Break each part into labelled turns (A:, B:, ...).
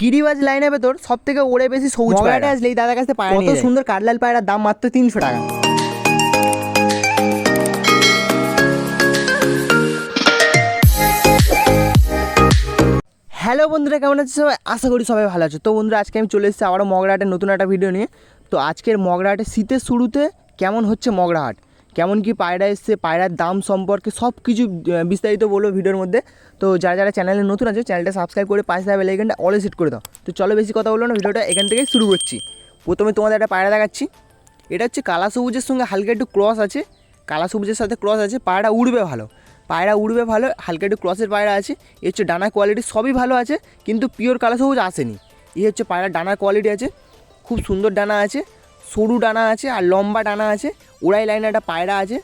A: গিরিবাজ লাইনের ভেতর সব থেকে ওড়ে বেশি সবুজ
B: মগরাটে
A: পায়রা। আসলে এই দাদার কাছে পায়রা
B: কত
A: সুন্দর কাটলাল পায়রার দাম মাত্র তিনশো টাকা। হ্যালো বন্ধুরা কেমন আছে সবাই? আশা করি সবাই ভালো আছে। তো বন্ধুরা আজকে আমি চলে এসেছি আবারও মগরাহাটের নতুন একটা ভিডিও নিয়ে। তো আজকের মগরাহাটের শীতের শুরুতে কেমন হচ্ছে মগরাহাট? কেমন কি পায়রা এসছে, পায়রার দাম সম্পর্কে সব কিছু বিস্তারিত বলব ভিডিওর মধ্যে। তো যারা যারা চ্যানেলে নতুন আছে, চ্যানেলটা সাবস্ক্রাইব করে পাশে থাকা বেলাইকনটা অলে সেট করে দাও। তো চলো বেশি কথা বলব না, ভিডিওটা এখান থেকে শুরু করছি। প্রথমে তোমাদের একটা পায়রা দেখাচ্ছি। এটা হচ্ছে কালা সবুজের সঙ্গে হালকা একটু ক্রস আছে। কালা সবুজের সাথে ক্রস আছে পায়রা উড়বে ভালো। পায়রা উড়বে ভালো, হালকা একটু ক্রসের পায়রা আছে। এ হচ্ছে ডানা কোয়ালিটি সবই ভালো আছে, কিন্তু পিওর কালা সবুজ আসেনি। এই হচ্ছে পায়রা ডানার কোয়ালিটি আছে। খুব সুন্দর ডানা আছে। সরু ডানা আছে আর লম্বা ডানা আছে, ওড়াই লাইনে একটা পায়রা আছে,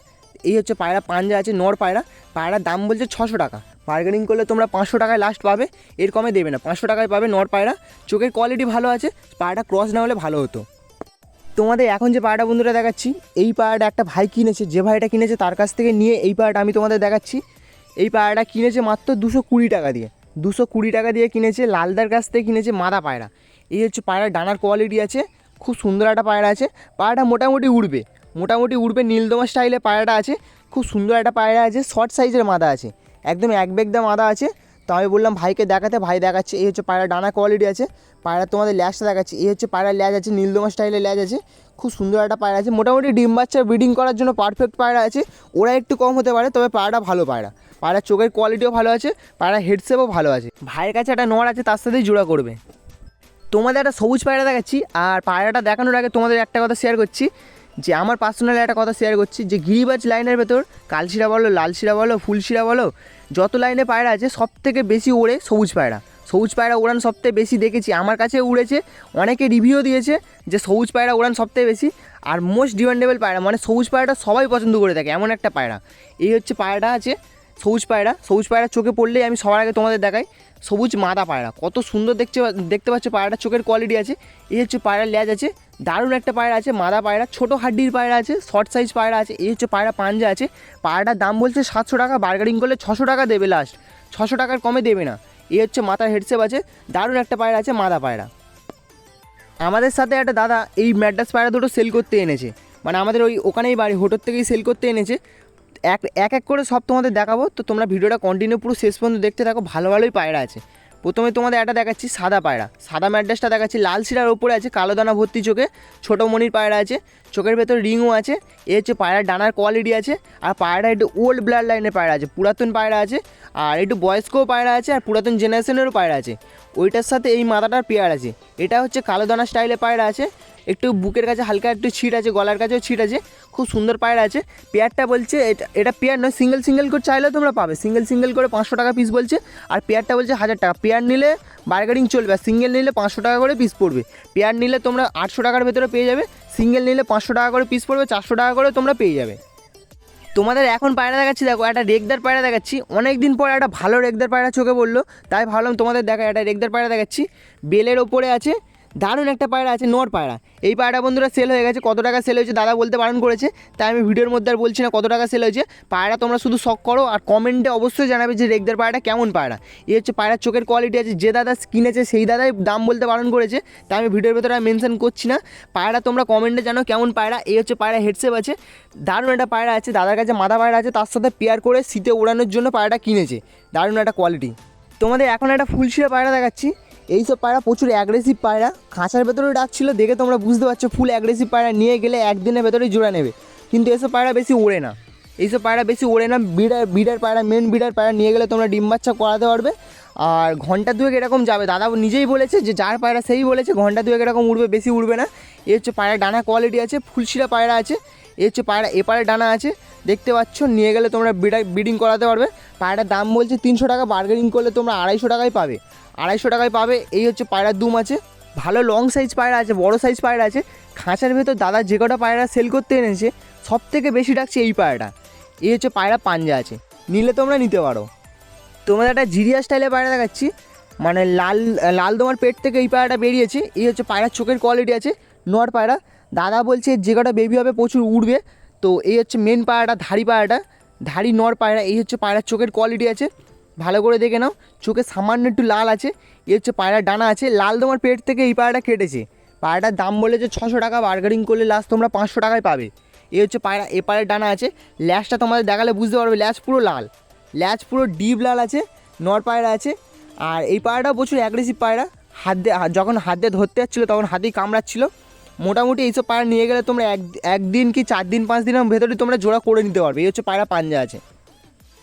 A: এই হচ্ছে পায়রা, পাঞ্জা আছে, নর পায়রা, পায়রার দাম বলছে ছশো টাকা। বার্গেনিং করলে তোমরা পাঁচশো টাকায় লাস্ট পাবে, এর কমে দেবে না, পাঁচশো টাকায় পাবে নর পায়রা, চোখের কোয়ালিটি ভালো আছে, পায়রাটা ক্রস না হলে ভালো হতো। তোমাদের এখন যে পায়রাটা বন্ধুরা দেখাচ্ছি, এই পায়রাটা একটা ভাই কিনেছে, যে ভাইটা কিনেছে তার কাছ থেকে নিয়ে এই পায়রাটা আমি তোমাদের দেখাচ্ছি। এই পায়রাটা কিনেছে মাত্র দুশো কুড়ি টাকা দিয়ে, দুশো কুড়ি টাকা দিয়ে কিনেছে, লালদার কাছ থেকে কিনেছে মাদা পায়রা। এই হচ্ছে পায়রার ডানার কোয়ালিটি আছে খুব সুন্দর একটা পায়রা আছে। পায়রাটা মোটামুটি উড়বে। মোটামুটি উড়বে, নীলদমা স্টাইলে পায়রাটা আছে। খুব সুন্দর একটা পায়রা আছে শর্ট সাইজের মাদা আছে। একদম এক বেগদা মাদা আছে। তো আমি বললাম, ভাইকে দেখাতে, ভাই দেখাচ্ছে। এই হচ্ছে পায়রা ডানা কোয়ালিটি আছে। পায়রা তোমাদের ল্যাজটা দেখাচ্ছে। এই হচ্ছে পায়রার ল্যাজ আছে, নীলদমা স্টাইলের ল্যাজ আছে। খুব সুন্দর একটা পায়রা আছে। মোটামুটি ডিম বাচ্চা ব্রিডিং করার জন্য পারফেক্ট পায়রা আছে। ওরা একটু কম হতে পারে, তবে পায়রাটা ভালো পায়রা। পায়রার চোখের কোয়ালিটিও ভালো আছে পায়রা হেডসেপও ভালো আছে। ভাইয়ের কাছে একটা নড় আছে, তার সাথেই জোড়া করবে। তোমাদের একটা সবুজ পায়রা দেখাচ্ছি, আর পায়রাটা দেখানোর আগে তোমাদের একটা কথা শেয়ার করছি, যে আমার পার্সোনালি একটা কথা শেয়ার করছি, যে গিরিবাজ লাইনের ভেতর কালশিরা বলো লালশিরা বলো ফুলশিরা বলো, যত লাইনে পায়রা আছে সব থেকে বেশি ওড়ে সবুজ পায়রা। সবুজ পায়রা উড়ান সবথেকে বেশি দেখেছি, আমার কাছে উড়েছে, অনেকে রিভিউ দিয়েছে, যে সবুজ পায়রা উড়ান সবথেকে বেশি, আর মোস্ট ডিমান্ডেবল পায়রা মানে সবুজ পায়রাটা সবাই পছন্দ করে থাকে এমন একটা পায়রা। এই হচ্ছে পায়রাটা আছে, সবুজ পায়রা সবুজ পায়রা চোখে পড়লেই আমি সবার আগে তোমাদের দেখাই সবুজ মাদা পায়রা। কত সুন্দর দেখছে দেখতে পাচ্ছ পায়রাটা চোখের কোয়ালিটি আছে। এই হচ্ছে পায়রার ল্যাজ আছে। দারুণ একটা পায়রা আছে, মাদা পায়রা। ছোটো হাড্ডির পায়রা আছে শর্ট সাইজ পায়রা আছে। এই হচ্ছে পায়রা পাঞ্জা আছে। পায়রাটার দাম বলছে সাতশো টাকা বার্গারিং করলে ছশো টাকা দেবে লাস্ট ছশো টাকার কমে দেবে না। এই হচ্ছে মাথার হেডসেপ আছে। দারুণ একটা পায়রা আছে, মাদা পায়রা। আমাদের সাথে একটা দাদা এই ম্যাড্রাস পায়রা দুটো সেল করতে এনেছে। মানে আমাদের ওই ওখানেই বাড়ি হোটেল থেকেই সেল করতে এনেছে। এক এক এক করে সব তোমাদের দেখাবো। তো তোমরা ভিডিওটা কন্টিনিউ পুরো শেষ পর্যন্ত দেখতে থাকো, ভালো ভালোই পায়রা আছে। প্রথমে তোমাদের একটা দেখাচ্ছি সাদা পায়রা। সাদা ম্যাড্রাসটা দেখাচ্ছি, লাল শিরার ওপরে আছে, কালো দানা ভর্তি চোখে, ছোটো মনির পায়রা আছে, চোখের ভেতর রিংও আছে এ হচ্ছে পায়রার ডানার কোয়ালিটি আছে, আর পায়রা একটু ওল্ড ব্লাড লাইনের পায়রা আছে, পুরাতন পায়রা আছে, আর একটু বয়স্কও পায়রা আছে, আর পুরাতন জেনারেশনেরও পায়রা আছে। ওইটার সাথে এই মাথাটার পেয়ার আছে। এটা হচ্ছে কালো দানা স্টাইলে পায়রা আছে একটু বুকের কাছে হালকা একটু ছিট আছে, গলার কাছেও ছিট আছে, খুব সুন্দর পায়রা আছে। পেয়ারটা বলছে, এটা এটা পেয়ার নয় সিঙ্গেল সিঙ্গেল করে চাইলেও তোমরা পাবে। সিঙ্গেল সিঙ্গেল করে পাঁচশো টাকা পিস বলছে, আর পেয়ারটা বলছে হাজার টাকা। পেয়ার নিলে বার্গারিং চলবে, আর সিঙ্গেল নিলে পাঁচশো টাকা করে পিস পড়বে। পেয়ার নিলে তোমরা আটশো টাকার ভেতরে পেয়ে যাবে সিঙ্গেল নিলে পাঁচশো টাকা করে পিস পড়বে, চারশো টাকা করে তোমরা পেয়ে যাবে। তোমাদের এখন পায়রা দেখাচ্ছি, দেখো, একটা রেগদার পায়রা দেখাচ্ছি। অনেক দিন পরে একটা ভালো রেগদার পায়রা চোখে বলল তাই ভাবলাম তোমাদের দেখা, একটা রেগদার পায়রা দেখাচ্ছি। বেলের ওপরে আছে দারুণ একটা পায়রা আছে, নর পায়রা। এই পায়রা বন্ধুরা সেল হয়ে গেছে, কত টাকা সেল হয়েছে, দাদা বলতে বারণ করেছে, তাই আমি ভিডিওর মধ্যে আর বলছি না কত টাকা সেল হয়েছে। পায়রা তোমরা শুধু শখ করো আর কমেন্টে অবশ্যই জানাবে যে রেগদার পায়রাটা কেমন পায়রা। এই হচ্ছে পায়রার চোখের কোয়ালিটি আছে, যে দাদা কিনেছে সেই দাদাই দাম বলতে বারণ করেছে, তাই আমি ভিডিওর ভেতরে মেনশন করছি না। পায়রা তোমরা কমেন্টে জানো কেমন পায়রা, এই হচ্ছে পায়রা হেডসেপ আছে, দারুণ একটা পায়রা আছে, দাদার কাছে মাথা পায়রা আছে, তার সাথে পেয়ার করে শীতে ওড়ানোর জন্য পায়রাটা কিনেছে, দারুণ একটা কোয়ালিটি তোমাদের এখন একটা ফুলশিরা পায়রা দেখাচ্ছি এইসব পায়রা প্রচুর অ্যাগ্রেসিভ পায়রা। খাঁচার ভেতরে ডাকছিল, দেখে তোমরা বুঝতে পারছ ফুল অ্যাগ্রেসিভ পায়রা, নিয়ে গেলে একদিনের ভেতরেই জোড়া নেবে। কিন্তু এসব পায়রা বেশি ওড়ে না। এইসব পায়রা বেশি ওড়ে না বিডার বিডার পায়রা মেন বিডার পায়রা নিয়ে গেলে তোমরা ডিম বাচ্চা করাতে পারবে। আর ঘণ্টা দুয়েক এরকম যাবে। দাদা নিজেই বলেছে যে, যার পায়রা সেই বলেছে, ঘণ্টা দুয়েক এরকম উড়বে, বেশি উড়বে না। এ হচ্ছে পায়রা ডানা কোয়ালিটি আছে, ফুলশিরা পায়রা আছে। এ হচ্ছে পায়রা, এপারে ডানা আছে। দেখতে পাচ্ছ, নিয়ে গেলে তোমরা বিডার ব্রিডিং করাতে পারবে। পায়রার দাম বলছে তিনশো টাকা বার্গেনিং করলে তোমরা আড়াইশো টাকায় পাবে। আড়াইশো টাকায় পাবে। এই হচ্ছে পায়রার দুম আছে। ভালো লং সাইজ পায়রা আছে, বড় সাইজ পায়রা আছে। খাঁচার ভেতর দাদা যে কটা পায়রা সেল করতে এনেছে সব থেকে বেশি ডাকছে এই পায়রাটা। এই হচ্ছে পায়রা পাঞ্জা আছে। নিলে তোমরা নিতে পারো। তোমাদের একটা জিরিয়া স্টাইলে পায়রা দেখাচ্ছি। মানে লাল লাল তোমার পেট থেকে এই পায়রাটা বেরিয়েছে। এই হচ্ছে পায়রার চোখের কোয়ালিটি আছে। নোয়ার পায়রা। দাদা বলছে যে কটা বেবি হবে, প্রচুর উড়বে। তো এই হচ্ছে মেন পায়রাটা, ধাড়ি পায়রাটা। ধাড়ি, নর পায়রা, এই হচ্ছে পায়রার চোখের কোয়ালিটি আছে। ভালো করে দেখে নাও। চোখে সামান্য একটু লাল আছে। এ হচ্ছে পায়রার ডানা আছে। লাল তোমার পেট থেকে এই পায়রাটা কেটেছে। পায়রাটার দাম বলেছে ছশো টাকা। বার্গেনিং করলে লাস্ট তোমরা পাঁচশো টাকায় পাবে। এ হচ্ছে পায়রা এ পায়রার ডানা আছে। ল্যাচটা তোমাদের দেখালে বুঝতে পারবে। ল্যাচ পুরো লাল। ল্যাচ পুরো ডিপ লাল আছে। নর পায়রা আছে। আর এই পায়রাটা প্রচুর অ্যাগ্রেসিভ পায়রা। হাত দিয়ে যখন হাত দিয়ে ধরতে যাচ্ছিল, তখন হাতেই কামড়াচ্ছিলো। মোটামুটি এইসব পায়রা নিয়ে গেলে তোমরা এক একদিন কি চার দিন পাঁচ দিনের ভেতরে তোমরা জোড়া করে নিতে পারবে। এই হচ্ছে পায়রা পাঞ্জা আছে।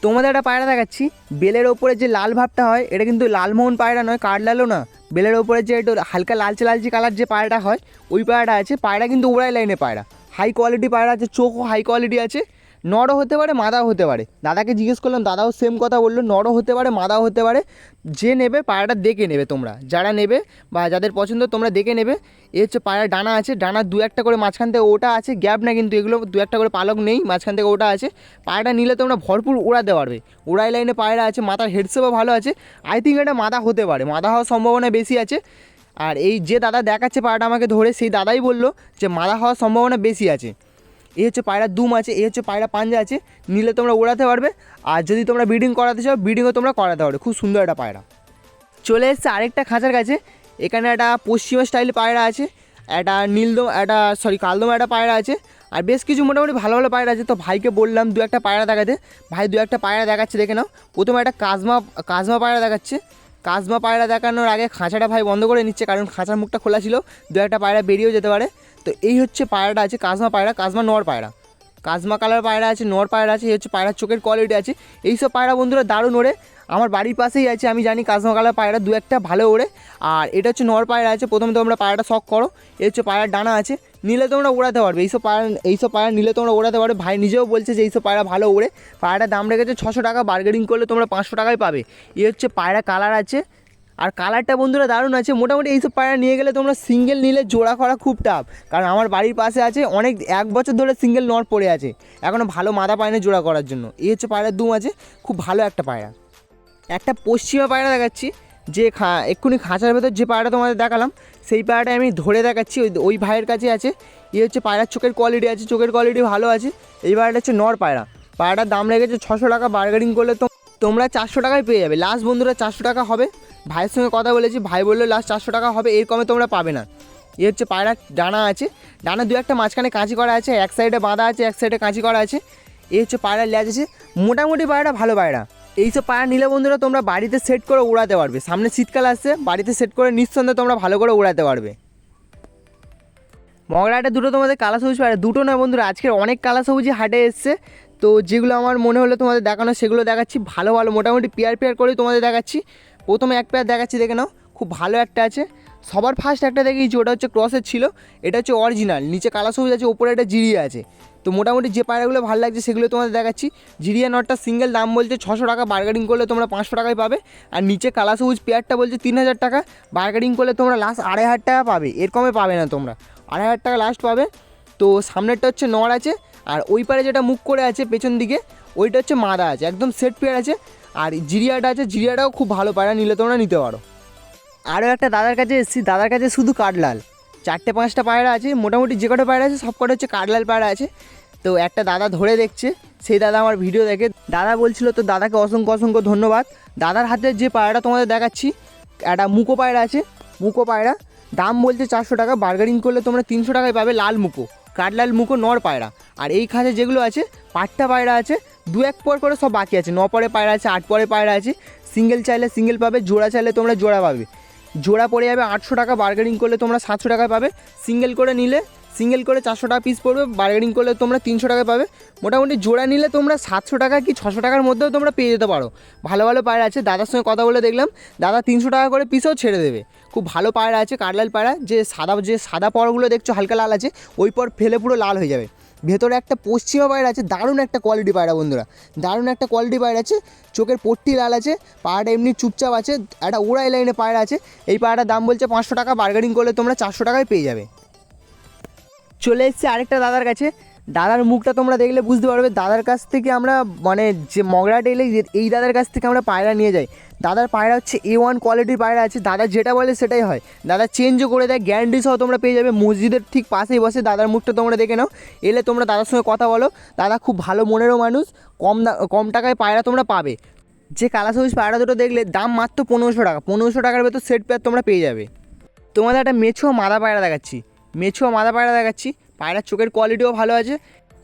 A: তোমাদের একটা পায়রা দেখাচ্ছি। বেলের ওপরে যে লাল ভাবটা হয়, এটা কিন্তু লালমোহন পায়রা নয় কাঠলালও না। বেলের ওপরে যে একটু হালকা লালচে লালচে কালার যে পায়রাটা হয়, ওই পায়রাটা আছে, পায়রা কিন্তু ওড়াই লাইনে পায়রা। হাই কোয়ালিটি পায়রা আছে, চোখও হাই কোয়ালিটি আছে। নরও হতে পারে, মাদাও হতে পারে। দাদাকে জিজ্ঞেস করলাম, দাদাও সেম কথা বলল, নরও হতে পারে, মাদাও হতে পারে। যে নেবে পায়রাটা দেখে নেবে তোমরা। যারা নেবে বা যাদের পছন্দ তোমরা দেখে নেবে। এ হচ্ছে পায়রা ডানা আছে, ডানা দু একটা করে মাঝখান থেকে ওটা আছে গ্যাপ না কিন্তু এগুলো দু একটা করে পালক নেই, মাঝখান থেকে ওটা আছে। পায়রাটা নিলে তোমরা ভরপুর উড়াতে পারবে। উড়াই লাইনে পায়রা আছে, মাথার হেডসেপও ভালো আছে। আই থিঙ্ক এটা মাদা হতে পারে, মাদা হওয়ার সম্ভাবনা বেশি আছে। আর এই যে দাদা দেখাচ্ছে পায়রাটা আমাকে ধরে, সেই দাদাই বলল যে মাদা হওয়ার সম্ভাবনা বেশি আছে। এই হচ্ছে পায়রা দুম আছে, এই হচ্ছে পায়রা পাঞ্জা আছে, নিলে তোমরা ওড়াতে পারবে। আর যদি তোমরা ব্রিডিং করাতে চাও ব্রিডিংও তোমরা করাতে পারবে। খুব সুন্দর একটা পায়রা। চলে এসছে আরেকটা খাঁচার কাছে। এখানে একটা পশ্চিমা স্টাইল পায়রা আছে, একটা নীলদম, একটা সরি কালদম একটা পায়রা আছে। আর বেশ কিছু মোটামুটি ভালো ভালো পায়রা আছে। তো ভাইকে বললাম দু একটা পায়রা দেখাতে। ভাই দু একটা পায়রা দেখাচ্ছে, দেখে নাও। প্রথমে একটা কাজমা কাজমা পায়রা দেখাচ্ছে। কাজমা পায়রা দেখানোর আগে খাঁচাটা ভাই বন্ধ করে নিচ্ছে, কারণ খাঁচার মুখটা খোলা ছিল। দু একটা পায়রা বেরিয়েও যেতে পারে। তো এই হচ্ছে পায়রাটা আছে, কাজমা পায়রা, কাজমা নর পায়রা। কাজমা কালার পায়রা আছে, নর পায়রা আছে, এই হচ্ছে পায়রার চোখের কোয়ালিটি আছে। এইসব পায়রা বন্ধুরা দারুণ ওড়ে। আমার বাড়ির পাশেই আছে, আমি জানি কাজমা কালার পায়রা দু একটা ভালো ওড়ে। আর এটা হচ্ছে নর পায়রা আছে, প্রথমে তোমরা পায়রাটা শখ করো এই হচ্ছে পায়রার ডানা আছে। নিলে তোমরা ওড়াতে পারবে, এইসব পায়রা এইসব পায়রা নিলে তোমরা ওড়াতে পারবে। ভাই নিজেও বলছে যে এইসব পায়রা ভালো ওড়ে। পায়রাটার দাম রেখেছে ছশো টাকা বার্গেনিং করলে তোমরা পাঁচশো টাকায় পাবে। এই হচ্ছে পায়রা কালার আছে আর কালারটা বন্ধুরা দারুণ আছে। মোটামুটি এইসব পায়রা নিয়ে গেলে তোমরা সিঙ্গেল নিলে জোড়া করা খুব টাফ কারণ আমার বাড়ির পাশে আছে অনেক, এক বছর ধরে সিঙ্গেল নট পড়ে আছে। এখনও ভালো মাথা পায় না জোড়া করার জন্য। এই হচ্ছে পায়রার দুম আছে, খুব ভালো একটা পায়রা একটা পশ্চিমা পায়রা দেখাচ্ছি, যে খা, এক্ষুনি খাঁচার ভেতর যে পায়রাটা তোমাদের দেখালাম, সেই পায়রাটা আমি ধরে দেখাচ্ছি, ওই ওই ভাইয়ের কাছে আছে। এই হচ্ছে পায়রার চোখের কোয়ালিটি আছে, চোখের কোয়ালিটি ভালো আছে। এই পায়রাটা হচ্ছে নর পায়রা পায়রাটার দাম লেগেছে ছশো টাকা বার্গেনিং করলে তো তোমরা চারশো টাকায় পেয়ে যাবে। লাস্ট বন্ধুরা চারশো টাকা হবে। ভাইয়ের সঙ্গে কথা বলেছি, ভাই বলল লাস্ট চারশো টাকা হবে, এর কমে তোমরা পাবে না। এ হচ্ছে পায়রা ডানা আছে। ডানা দু একটা মাঝখানে কাঁচি করা আছে, এক সাইডে বাঁধা আছে, এক সাইডে কাঁচি করা আছে। এ হচ্ছে পায়রার ল্যাজ আছে। মোটামুটি পায়রা ভালো পায়রা। এইসব পায়রা নিলে বন্ধুরা তোমরা বাড়িতে সেট করে উড়াতে পারবে। সামনে শীতকাল আসছে, বাড়িতে সেট করে নিঃসন্দেহে তোমরা ভালো করে উড়াতে পারবে। মগরাহাটে দুটো তোমাদের কালা সবুজ পায়রা। দুটো নয় বন্ধুরা, আজকের অনেক কালা সবুজই হাটে এসছে। তো যেগুলো আমার মনে হলো তোমাদের দেখানো, সেগুলো দেখাচ্ছি। ভালো ভালো, মোটামুটি পেয়ার পেয়ার করেই তোমাদের দেখাচ্ছি। প্রথমে এক পেয়ার দেখাচ্ছি, দেখে নাও, খুব ভালো একটা আছে। সবার ফার্স্ট একটা দেখেছি, ওটা হচ্ছে ক্রসের ছিল। এটা হচ্ছে অরিজিনাল নিচে কালা সবুজ আছে, ওপরে একটা জিরিয়া আছে। তো মোটামুটি যে পায়রাগুলো ভালো লাগছে, সেগুলো তোমাদের দেখাচ্ছি। জিরিয়া নটটা সিঙ্গেল দাম বলছে ছশো টাকা বার্গেনিং করলে তোমরা পাঁচশো টাকায় পাবে। আর নিচে কালা সবুজ পেয়ারটা বলছে তিন হাজার টাকা বার্গেনিং করলে তোমরা লাস্ট আড়াই হাজার টাকা পাবে। এর কমে পাবে না তোমরা। আড়াই হাজার টাকা লাস্ট পাবে। তো সামনেরটা হচ্ছে নড় আছে আর ওই পারে যেটা মুখ করে আছে পেছন দিকে, ওইটা হচ্ছে মাদা আছে, একদম সেট পেয়ার আছে। আর জিরিয়াটা আছে, জিরিয়াটাও খুব ভালো পায়রা, নিলে তোমরা নিতে পারো। আরও একটা দাদার কাছে এসেছি, দাদার কাছে শুধু কাঠলাল। চারটে পাঁচটা পায়রা আছে, মোটামুটি যে কটা পায়রা আছে, সব কটা হচ্ছে কাঠলাল পায়রা আছে। তো একটা দাদা ধরে দেখছে, সেই দাদা আমার ভিডিও দেখে। দাদা বলছিল তো দাদাকে অসংখ্য অসংখ্য ধন্যবাদ। দাদার হাতে যে পায়রাটা তোমাদের দেখাচ্ছি, একটা মুকো পায়রা আছে, মুকো পায়রা। দাম বলছে চারশো টাকা বার্গেনিং করলে তোমরা তিনশো টাকায় পাবে লাল মুকো। কাঠলাল মুখো নর পায়রা। আর এই খাঁচে যেগুলো আছে পাট্টা পায়রা আছে, দু এক পর করে সব বাকি আছে। ন পরে পায়রা আছে, আট পরে পায়রা আছে। সিঙ্গেল চাইলে সিঙ্গেল পাবে, জোড়া চাইলে তোমরা জোড়া পাবে। জোড়া পড়ে যাবে আটশো টাকা বার্গেনিং করলে তোমরা সাতশো টাকায় পাবে। সিঙ্গেল করে নিলে সিঙ্গেল করে চারশো টাকা পিস পড়বে বার্গেনিং করলে তোমরা তিনশো টাকায় পাবে। মোটামুটি জোড়া নিলে তোমরা সাতশো টাকা কি ছশো টাকার মধ্যেও তোমরা পেয়ে যেতে পারো। ভালো ভালো পায়রা আছে, দাদার সঙ্গে কথা বলে দেখলাম, দাদা তিনশো টাকা করে পিসও ছেড়ে দেবে। খুব ভালো পায়রা আছে, কাটলাল পায়রা, যে সাদা যে সাদা পরগুলো দেখছ, হালকা লাল আছে, ওই পর ফেলে পুরো লাল হয়ে যাবে। ভেতরে একটা পশ্চিমা পায়রা আছে, দারুণ একটা কোয়ালিটি পায়রা বন্ধুরা, দারুণ একটা কোয়ালিটি পায়রা আছে, চোখের পট্টি লাল আছে, পায়রাটা এমনি চুপচাপ আছে, একটা ওড়াই লাইনে পায়রা আছে, এই পায়রাটার দাম বলছে পাঁচশো টাকা বার্গেনিং করলে তোমরা চারশো টাকায় পেয়ে যাবে। চলে এসেছে আরেকটা দাদার কাছে। দাদার মুখটা তোমরা দেখলে বুঝতে পারবে, দাদার কাছ থেকে আমরা মানে যে মগরাট এলে এই দাদার কাছ থেকে আমরা পায়রা নিয়ে যাই। দাদার পায়রা হচ্ছে এ ওয়ান কোয়ালিটির পায়রা আছে, দাদা যেটা বলে সেটাই হয়। দাদা চেঞ্জও করে দেয় গ্যারান্টি সহ তোমরা পেয়ে যাবে। মসজিদের ঠিক পাশেই বসে দাদার মুখটা তোমরা দেখে নাও। এলে তোমরা দাদার সঙ্গে কথা বলো। দাদা খুব ভালো মনেরও মানুষ, কম কম টাকায় পায়রা তোমরা পাবে। যে কালা সবুজ পায়রা দুটো দেখলে, দাম মাত্র পনেরোশো টাকা। পনেরোশো টাকার ভেতর সেট পেয়ার তোমরা পেয়ে যাবে। তোমাদের একটা মেছো মাদা পায়রা দেখাচ্ছি। মেছো মাদা পায়রা দেখাচ্ছি। পায়রার চোখের কোয়ালিটিও ভালো আছে।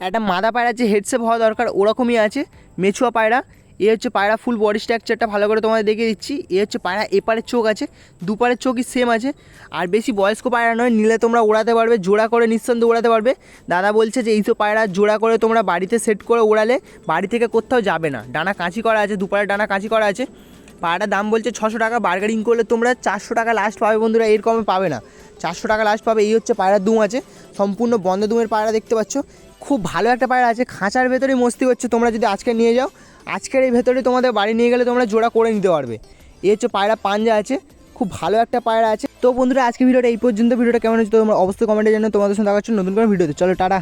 A: একটা মাদা পায়রার যে হেডসেপ হওয়া দরকার, ওরকমই আছে। মেছুয়া পায়রা। এ হচ্ছে পায়রা ফুল বডি স্ট্রাকচারটা ভালো করে তোমাদের দেখিয়ে দিচ্ছি। এ হচ্ছে পায়রা এপারের চোখ আছে, দুপারের চোখই সেম আছে। আর বেশি বয়স্ক পায়রা নয়, নিলে তোমরা ওড়াতে পারবে, জোড়া করে নিঃসন্দেহে ওড়াতে পারবে। দাদা বলছে যে এইসব পায়রা জোড়া করে তোমরা বাড়িতে সেট করে ওড়ালে বাড়ি থেকে কোথাও যাবে না। ডানা কাঁচি করা আছে দুপারের ডানা কাঁচি করা আছে। পায়রাটার দাম বলছে ছশো টাকা বার্গেনিং করলে তোমরা চারশো টাকা লাস্ট পাবে বন্ধুরা, এর কমে পাবে না। চারশো টাকা লাস্ট পাবে, এই হচ্ছে পায়রার দুম আছে। সম্পূর্ণ বন্ধ দুমের পায়রা দেখতে পাচ্ছ। খুব ভালো একটা পায়রা আছে, খাঁচার ভেতরেই মস্তি হচ্ছে তোমরা যদি আজকে নিয়ে যাও, আজকের এই ভেতরে তোমাদের বাড়ি নিয়ে গেলে তোমরা জোড়া করে নিতে পারবে। এই হচ্ছে পায়রা পাঞ্জা আছে, খুব ভালো একটা পায়রা আছে। তো বন্ধুরা, আজকে ভিডিওটা এই পর্যন্ত, ভিডিওটা কেমন হচ্ছে তোমরা অবশ্যই কমেন্টে জানো তোমাদের সঙ্গে দেখা হচ্ছে নতুন কোনো ভিডিওতে। চলো, টাটা।